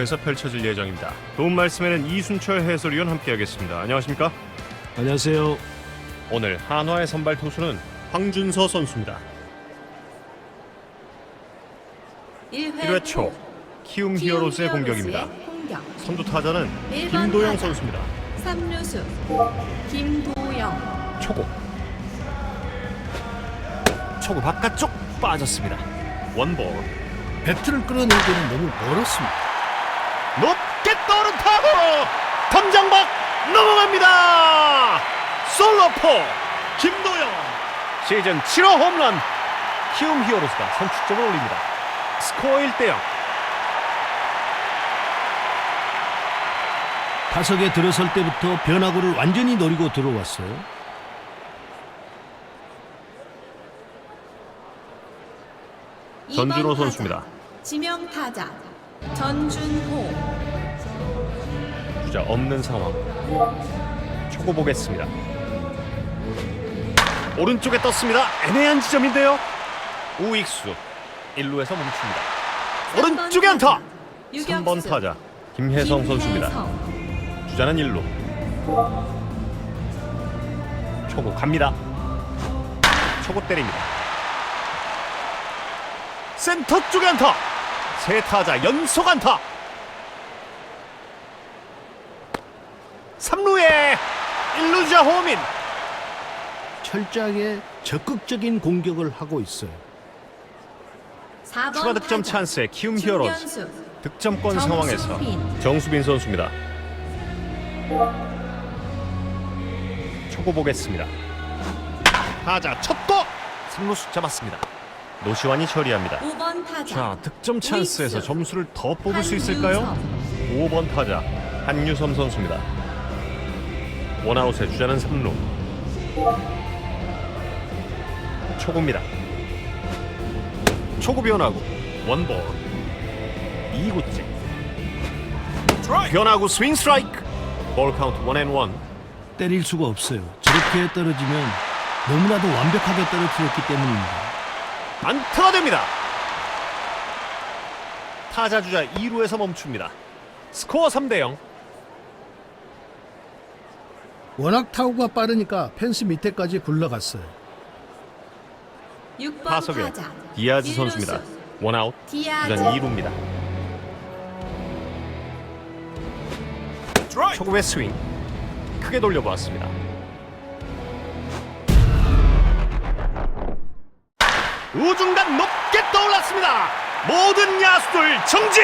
투수에서 펼쳐질 예정입니다. 도움 말씀에는 이순철 해설위원 함께하겠습니다. 안녕하십니까? 안녕하세요. 오늘 한화의 선발 투수는 황준서 선수입니다. 1회, 1회 초 키움 히어로즈의 공격입니다. 공격. 선두 타자는 김도영 타자. 선수입니다. 3루수 김도영 초고 초고 바깥쪽 빠졌습니다. 원볼 배트를 끌어내기는 너무 멀었습니다. 높게 떠오른 타구 담장 밖 넘어갑니다. 솔로포 김도영 시즌 7호 홈런 키움 히어로즈가 선취점을 올립니다. 스코어 1대0 타석에 들어설 때부터 변화구를 완전히 노리고 들어왔어요. 전준호 선수입니다. 지명 타자 전준호 주자 없는 상황 초고 보겠습니다. 오른쪽에 떴습니다. 애매한 지점인데요. 우익수 1루에서 멈춥니다. 오른쪽에 안타 3번 타자 김혜성 선수입니다. 주자는 1루. 초구 갑니다. 초구 때립니다. 센터 쪽에 안타. 세 타자 연속 안타. 3루에 1루자 호민. 철저하게 적극적인 공격을 하고 있어요. 추가 득점 찬스에 키움 히어로즈. 득점권 상황에서 정수빈. 정수빈 선수입니다. 초고 보겠습니다. 타자 첫도 3루수 잡았습니다. 노시환이 처리합니다. 5번 타자 자, 득점 찬스에서. 점수를 더 뽑을 수 있을까요? 5번 타자 한유섬 선수입니다. 원아웃의 주자는 3루. 초구입니다. 초구 변화구 원볼 2구째 변화구 스윙 스트라이크 볼 카운트 원앤원 때릴 수가 없어요. 저렇게 떨어지면 너무나도 완벽하게 떨어뜨렸기 때문입니다. 안타가 됩니다. 타자 주자 2루에서 멈춥니다. 스코어 3대 0. 워낙 타구가 빠르니까 펜스 밑에까지 굴러갔어요. 6번 타석에 타자 디아즈 일루수. 선수입니다. 원아웃 디아즈 주자는 2루입니다. 초구의 스윙 크게 돌려보았습니다. 우중간 높게 떠올랐습니다. 모든 야수들 정지.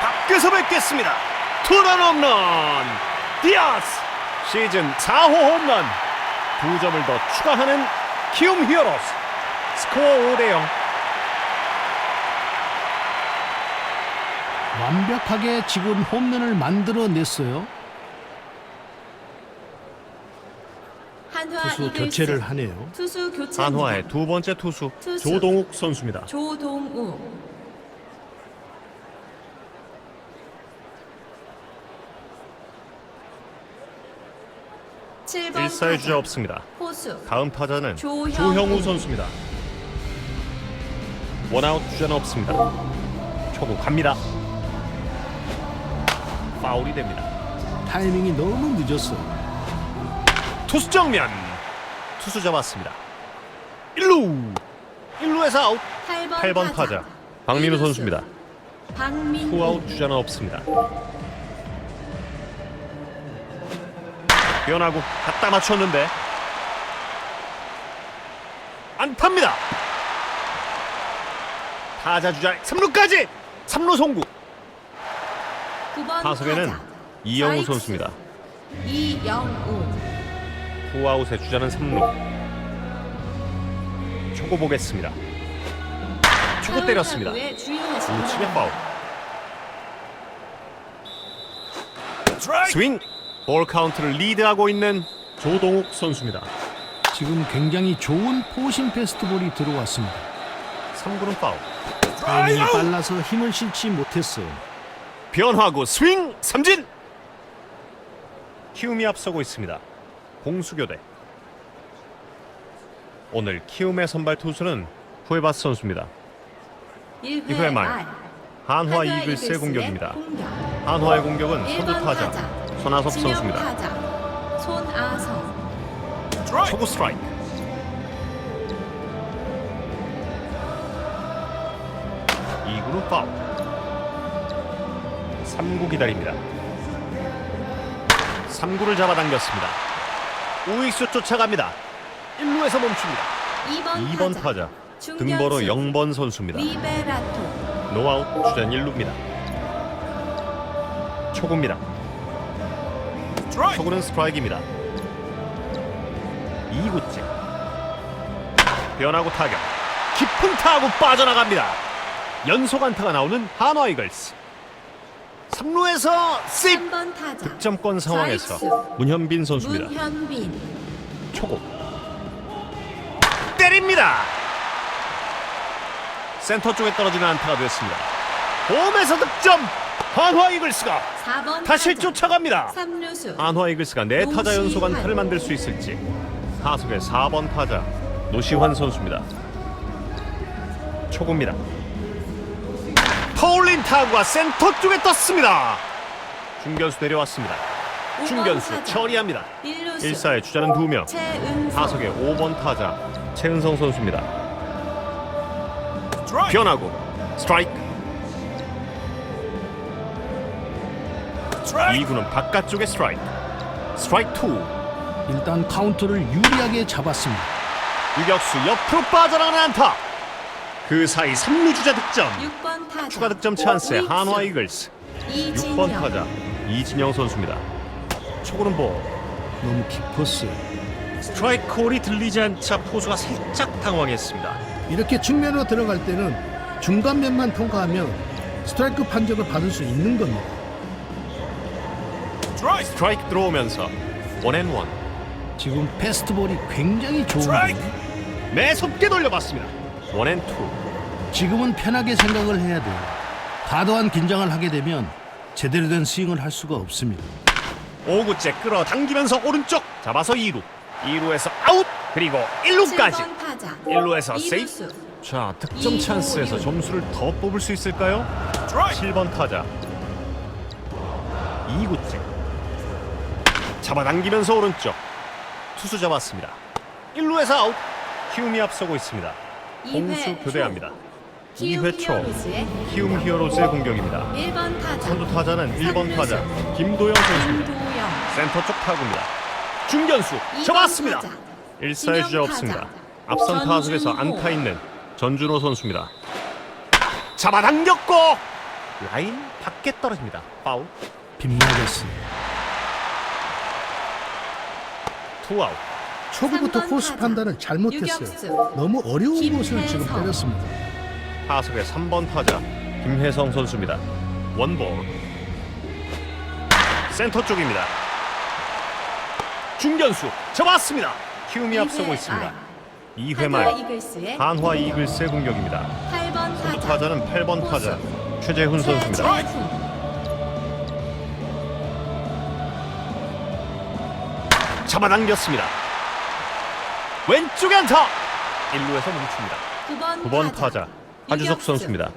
밖에서 뵙겠습니다. 투런 홈런 디아스 시즌 4호 홈런 두 점을 더 추가하는 키움 히어로스 스코어 5대 0. 완벽하게 지금 홈런을 만들어냈어요. 투수 이글스. 교체를 하네요. 투수 교체 한화의 두 번째 투수 투수. 조동욱 선수입니다. 조동우 칠번 1사의 타자 주자 없습니다. 호수 다음 타자는 조형우. 조형우 선수입니다. 원아웃 주자는 없습니다. 초구 갑니다. 파울이 됩니다. 타이밍이 너무 늦었어요. 투수 정면 투수 잡았습니다. 1루 1루에서 아웃 8번, 8번 타자 박민우. 선수입니다. 박민우 투아웃 주자는 없습니다. 변하고 갖다 맞췄는데 안타입니다. 타자 주자 3루까지 3루 송구 9번 타석에는 타자 이영우 좌익수. 선수입니다. 이영우 투아웃의 주자는 3루 초고 보겠습니다. 초고 때렸습니다. 타구에 주의하십니다. 우측에 파울 스윙 볼 카운트를 리드하고 있는 조동욱 선수입니다. 지금 굉장히 좋은 포신 패스트볼이 들어왔습니다. 3구는 파울 타이밍이 빨라서 힘을 실지 못했어요. 변화구 스윙 삼진 키움이 앞서고 있습니다. 공수교대 오늘 키움의 선발 투수는 후에바스 선수입니다. 1회 1회 말. 말 한화 한화 이글스의 공격입니다. 공격. 한화의 공격은 선두 1번 타자. 손아섭 선수입니다. 타자 손아섭 초구 스트라이크. 2구는 파울. 3구 기다립니다. 3구를 잡아당겼습니다. 우익수 쫓아갑니다. 1루에서 멈춥니다. 2번, 2번 타자 등번호 0번 선수입니다. 리베라토 노아웃 주전 1루입니다. 초구입니다. 초구는 스트라이크입니다. 2구째 변하고 타격 깊은 타구 빠져나갑니다. 연속 안타가 나오는 한화 이글스 3루에서 세이프 3번 타자 득점권 상황에서 좌익수. 문현빈 선수입니다. 문현빈 초구 때립니다. 센터 쪽에 떨어지는 안타가 됐습니다. 홈에서 득점. 한화 이글스가 4번 다시 타자 쫓아갑니다. 3루수 한화 이글스가 네 타자 연속 안타를 만들 수 있을지. 타석의 4번 타자 노시환 선수입니다. 초구입니다. 터올린 타구가 센터 쪽에 떴습니다. 중견수 내려왔습니다. 중견수 처리합니다. 1루수 1사의 주자는 2명. 최은성 타석의 5번 타자 최은성 선수입니다. 변하고 스트라이크. 2구는 바깥쪽의 스트라이크. 스트라이크 2. 일단 카운트를 유리하게 잡았습니다. 유격수 옆으로 빠져나가는 안타. 그 사이 3루 주자 득점. 6번 타자 추가 득점 찬스의 우익수. 한화 이글스. 6번 이진영 타자 이진영 선수입니다. 초구는 볼. 너무 깊었어요. 스트라이크 콜이 들리지 않자 포수가 살짝 당황했습니다. 이렇게 측면으로 들어갈 때는 중간면만 통과하면 스트라이크 판정을 받을 수 있는 겁니다. 스트라이크 들어오면서 원앤원 지금 패스트볼이 굉장히 좋은데 매섭게 돌려봤습니다. 원앤투 지금은 편하게 생각을 해야 돼요. 과도한 긴장을 하게 되면 제대로 된 스윙을 할 수가 없습니다. 5구째 끌어당기면서 오른쪽 잡아서 2루. 2루에서 아웃 그리고 1루까지. 7번 타자. 1루에서 세이프 이루수. 자 득점 이구, 찬스에서 육. 점수를 더 뽑을 수 있을까요? 7번 타자. 2구째. 잡아당기면서 오른쪽. 투수 잡았습니다. 1루에서 아웃. 키움이 앞서고 있습니다. 공수 교대합니다 2회 초 히어로즈의 키움 히어로즈의 공격입니다 1번 타자 선두 타자는 1번 타자. 김도영 선수입니다 김도영 센터 쪽 타구입니다. 중견수 2번 잡았습니다. 타자. 1사의 진영 주자 없습니다. 앞선 타석에서. 안타 있는 전준호 선수입니다. 잡아당겼고 라인 밖에 떨어집니다. 파울 빗맞았습니다. 투아웃 초구부터 3번 코스 타자. 판단을 잘못했어요. 유격수. 너무 어려운 곳을 지금. 때렸습니다. 타석의 3번 타자 김혜성 선수입니다. 원볼 센터 쪽입니다. 중견수 잡았습니다. 키움이 앞서고 있습니다. 2회 한화 말 한화 이글스의 공격입니다. 8번 선두 타자 타자는 8번 타자 최재훈 선수입니다. 잡아당겼습니다. 왼쪽에 안타. 1루에서 멈춥니다. 9번, 9번 타자 한주석. 선수입니다.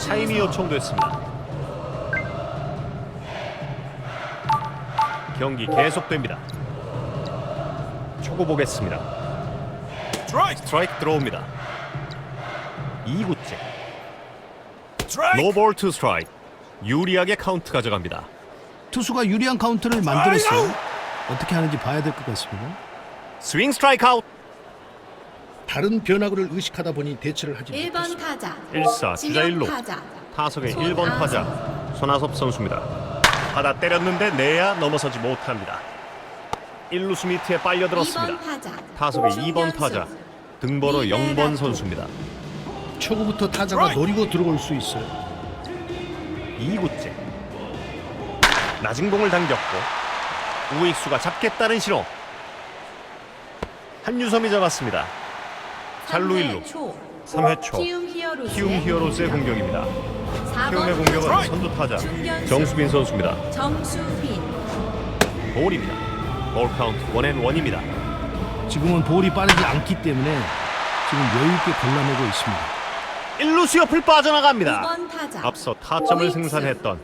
타임이 요청됐습니다. 경기 계속됩니다. 초구 보겠습니다. 스트라이크 들어옵니다. 2구째. 노볼 투 스트라이크. 유리하게 카운트 가져갑니다. 투수가 유리한 카운트를 만들었어요. 어떻게 하는지 봐야 될 것 같습니다. 스윙 스트라이크 아웃. 다른 변화구를 의식하다 보니 대처를 하지 1번 못했습니다. 타자 1사 주자 진영 1루. 타자 타석의 손아섭. 1번 타자 손아섭 선수입니다. 받아 때렸는데 내야 넘어서지 못합니다. 1루 스미트에 빨려들었습니다. 2번 타자 타석의 2번 중견수. 타자 등번호 리베라토. 0번 선수입니다. 초구부터 타자가 노리고 들어올 수 있어요. 2구째 낮은 공을 당겼고 우익수가 잡겠다는 신호 한유섬이 잡았습니다. 잘루 1루 3회 초 3회 초 키움 히어로즈의 히어로즈의 공격입니다. 4번 키움의 공격은 선두 타자. 정수빈 선수입니다. 정수빈 볼입니다. 볼 카운트 원앤 원입니다. 지금은 볼이 빠르지 않기 때문에 지금 여유 있게 골라내고 있습니다. 1루수 옆을 빠져나갑니다. 2번 타자 앞서 타점을. 생산했던